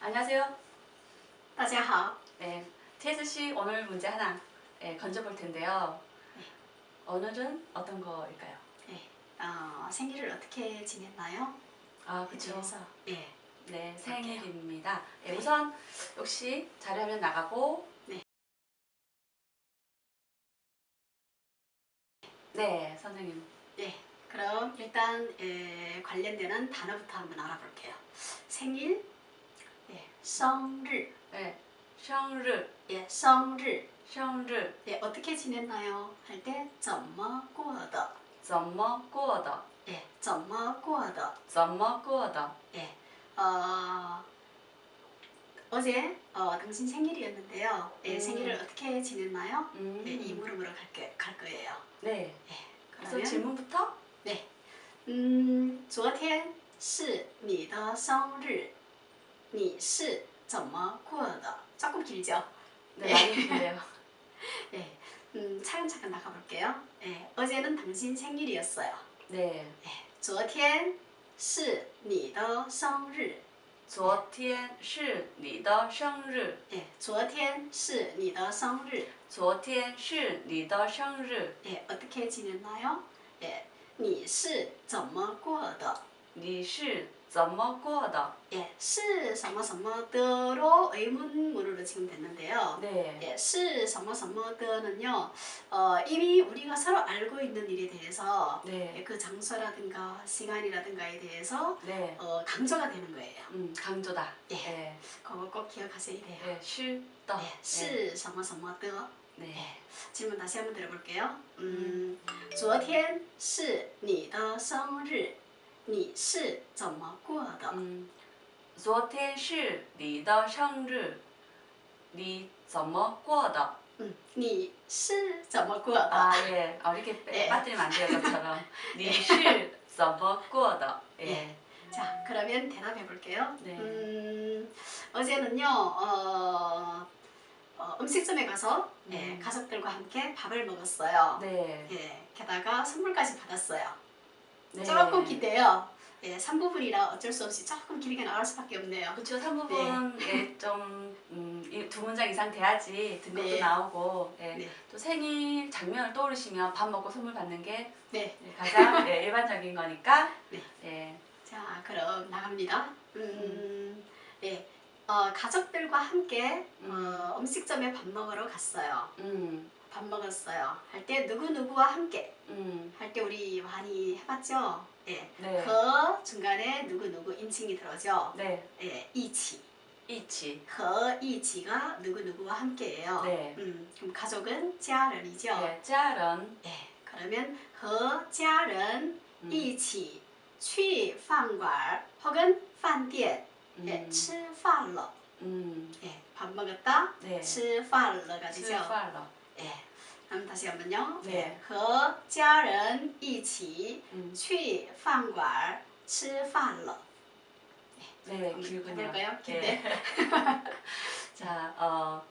안녕하세요. 大家好， 네, TS 씨 오늘 문제 하나 예, 건져볼 텐데요. 네. 오늘은 어떤 거일까요? 네, 어, 생일을 어떻게 지냈나요? 아, 에 그렇죠. 대해서 네, 네, 생일입니다. 예, 네. 우선 역시 자료화면 나가고 네. 네, 선생님. 네. 그럼 일단 에, 관련되는 단어부터 한번 알아볼게요. 생일, 예, 生日, 네, 生日, 예, 生日, 生日, 예, 어떻게 지냈나요? 할 때 怎么过的?怎么过的?예, 怎么过的?怎么过的? 예, 어, 어제 어, 당신 생일이었는데요. 예, 음. 생일을 어떻게 지냈나요? 음, 네, 이 물음으로 갈, 게, 갈 거예요. 네. 예, 그래서 질문부터 嗯，昨天是你的生日， 你是怎么过的？ 조금 길죠? 네, 많이 힘들어요. 예, 음, 차근차근 나가볼게요. 예, 어제는 당신 생일이었어요. 네. 昨天是你的生日，昨天是你的生日， 예, 昨天是你的生日，昨天是你的生日， 예, 어떻게 지냈나요? 예, 你是怎么过的？你是 怎么过的？ 예, 是什么什么的로 의문문으로 지금 됐는데요. 네. 예, 是什么什么的는요, 어, 이미 우리가 서로 알고 있는 일에 대해서 예, 네. 그 장소라든가 시간이라든가에 대해서 네. 어, 강조가 되는 거예요. 음, 강조다. 예. 네. 그거 꼭 기억하셔야 돼요. 네. 是的. 예, 是什么什么的. 네. 질문 다시 한번 들어볼게요. 음, 昨天是你的生日， 你是怎么过的？ 음, 昨天是你的生日，你怎么过的？嗯，你是怎么过的？ 아, 예. 아, 이렇게 빼- 네. 빠뜨리면 안 돼요, 저처럼. 你是怎么过的? 예. 예. 자, 그러면 대답해 볼게요. 네. 음, 어제는요, 어, 어, 음식점에 가서 예, 음. 가족들과 함께 밥을 먹었어요. 네. 예, 게다가 선물까지 받았어요. 네. 조금 긴데요. 예, 3부분이라 어쩔 수 없이 조금 길게 나갈 수밖에 없네요. 그렇죠. 3부분에 좀, 음, 이두 문장 이상 돼야지 등급도 네. 나오고, 예. 네. 또 생일 장면을 떠오르시면 밥 먹고 선물 받는 게 네. 예, 가장 예, 일반적인 거니까, 네. 예. 자, 그럼 나갑니다. 음, 예, 어, 가족들과 함께 어, 음식점에 밥 먹으러 갔어요. 음, 밥 먹었어요. 할 때 누구 누구와 함께 음, 할 때 우리 많이 해봤죠. 예, 네. 그 중간에 누구 누구 인칭이 들어죠. 네. 예, 이치. 一起. 그 이치가 누구 누구와 함께예요. 네. 음, 그럼 가족은 家人이죠. 예, 家人. 예, 그러면 和家人 음, 一起去饭馆 혹은 饭店 예, 음, 吃饭了. 음, 예, 밥 먹었다. 네. 吃饭了가 되죠. 吃饭了. 예. 그럼 다시 한번요. 네. 예, 和家人一起 음, 去饭馆吃饭了. 네, 한번 길군요. 해볼까요? 예. 긴데. 자, 어,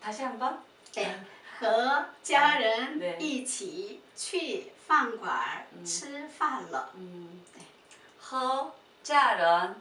다시 한번. 예. 和家人 네. 一起去饭馆 음. 吃饭了. 음, 네. 和家人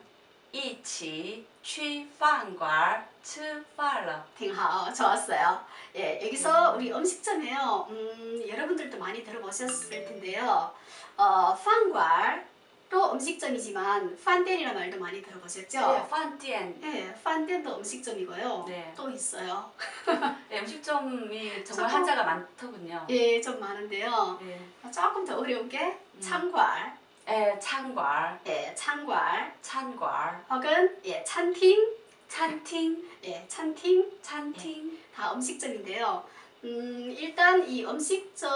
一起去饭馆吃饭了. 挺好, 좋았어요. 예, 여기서 우리 음식점에요. 음, 여러분들도 많이 들어보셨을 텐데요. 어, 판괄 또 음식점이지만 판덴이라는 말도 많이 들어보셨죠? 네, 판덴. 네, 예, 판덴도 음식점이고요. 네. 또 있어요. 네, 음식점이 정말 조금, 한자가 많더군요. 예, 좀 많은데요. 네. 아, 조금 더 어려운 게 음. 창괄. 예, 창괄. 예, 창괄. 창괄. 혹은 예, 찬팅. 찬팅. 예, 찬팅. 餐厅.다 음식점인데요. 음, 일단 이 음식점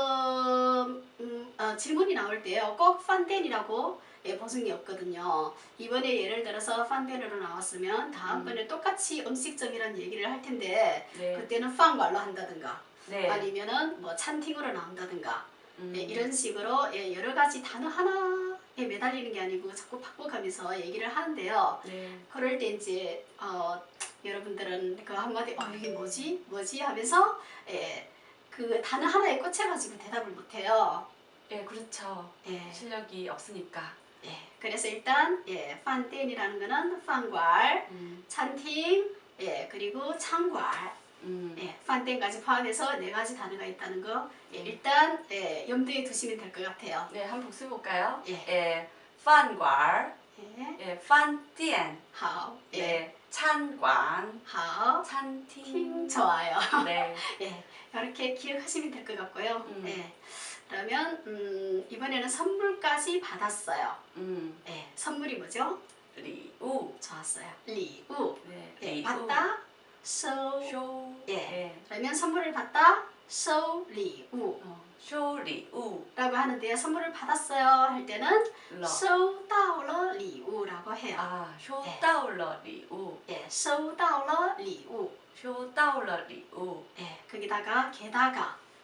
음, 어, 질문이 나올 때요. 꼭 판덴이라고 예, 보증이 없거든요. 이번에 예를 들어서 판덴으로 나왔으면 다음번에 똑같이 음식점이라는 얘기를 할 텐데 네. 그때는 판괄로 한다든가 네. 아니면은 뭐 찬팅으로 나온다든가 음, 예, 이런 식으로 예, 여러 가지 단어 하나 에 매달리는 게 아니고 자꾸 바꿔가면서 얘기를 하는데요. 네. 그럴 때 이제 어, 여러분들은 그 한마디 어 이게 뭐지 뭐지 하면서 예, 그 단어 하나에 꽂혀가지고 대답을 못해요. 예, 그렇죠. 예, 실력이 없으니까. 예, 그래서 일단 예, 판텐이라는 거는 판괄, 음, 찬팅, 예, 그리고 창괄, 음. 예, 판텐까지 포함해서 네 가지 단어가 있다는 거 예, 음. 일단 예, 염두에 두시면 될 것 같아요. 네, 한번 복습해 볼까요? 예. 예, 饭馆, 예, 예, 饭店, 好, 예, 예, 餐馆, 好,餐厅. 팅 좋아요. 네. 예, 이렇게 기억하시면 될 것 같고요. 음. 예, 그러면 음, 이번에는 선물까지 받았어요. 음, 예, 선물이 뭐죠? 礼物. 좋았어요. 리우. 네, 예, 礼物. 받다, so 쇼 예. 예. 그러면 선물을 받다 so 리우 어, 쇼 리우 라고 하는데요. 선물을 받았어요 할 때는 러. so 다올러 리우라고 해요. 아, 쇼 예. 다올러 리우. 예, so 다올러 리우. 쇼 다올러 리우. 예, 거기다가 게다가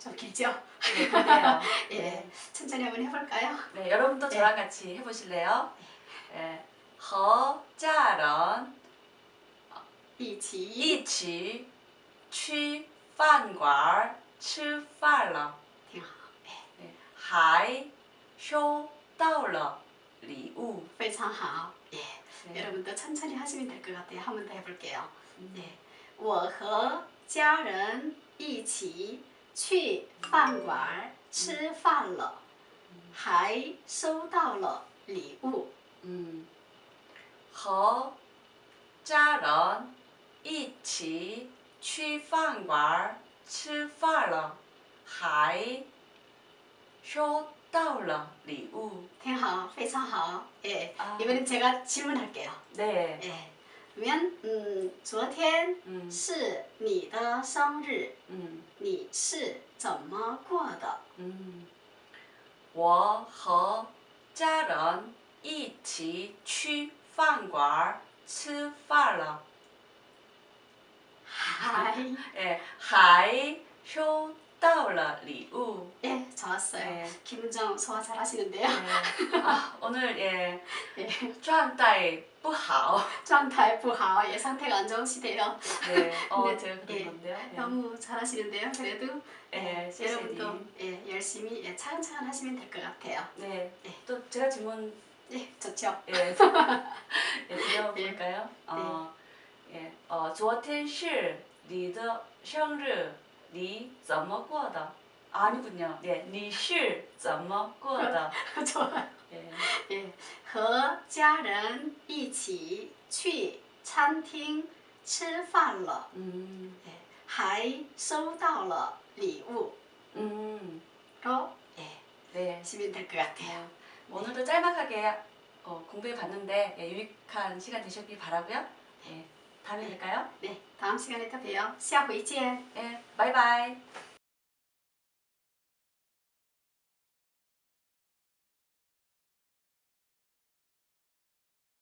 좀 길죠? 네, 그래요. 예, 네. 천천히 한번 해볼까요? 네, 여러분도 네. 저랑 같이 해보실래요? 예, 和家人一起一起去饭馆吃饭了，挺好，对还收到了礼物。非常好。예, 네. 여러분도 천천히 하시면 될 것 같아요. 한 번 더 해볼게요. 음, 네, 我和家人一起 去饭馆吃饭了，还收到了礼物。 음, 和家人一起去饭馆吃饭了，还收到了礼物。挺好，非常好。 예, 아. 이번엔 제가 질문할게요. 네. 예, 明嗯，昨天是你的生日，嗯，你是怎么过的？嗯，我和家人一起去饭馆吃饭了，还 哎还收。 到了礼物。 예, 좋았어요. 네. 기분 좀 소화 잘 하시는데요. 네. 아, 오늘 예, 예, 状态不好. 状态不好, 예, 상태가 안 좋으시대요. 네, 어, 네, 제가 그런 예. 건데요. 예. 너무 잘 하시는데요. 그래도 예, 예,谢谢 여러분도 您. 예, 열심히 예, 차근차근 하시면 될 것 같아요. 네, 네. 또 제가 질문 예, 좋죠. 예, 예 드려볼까요? 어, 예, 어, 昨天是你的生日， 你怎么过的? 아니군요. 네, 你是怎么过的? 좋아요. 예, 也和家人一起去餐厅吃饭了， 음, 还收到了礼物。 음, 로 예, 네. 하시면 될 것 같아요. 네. 오늘도 짤막하게 어, 공부해 봤는데 예, 유익한 시간 되셨길 바라고요. 예, 다음에 뵐까요? 네, 다음 시간에 또 봬요. 下回见。 예, 바이바이.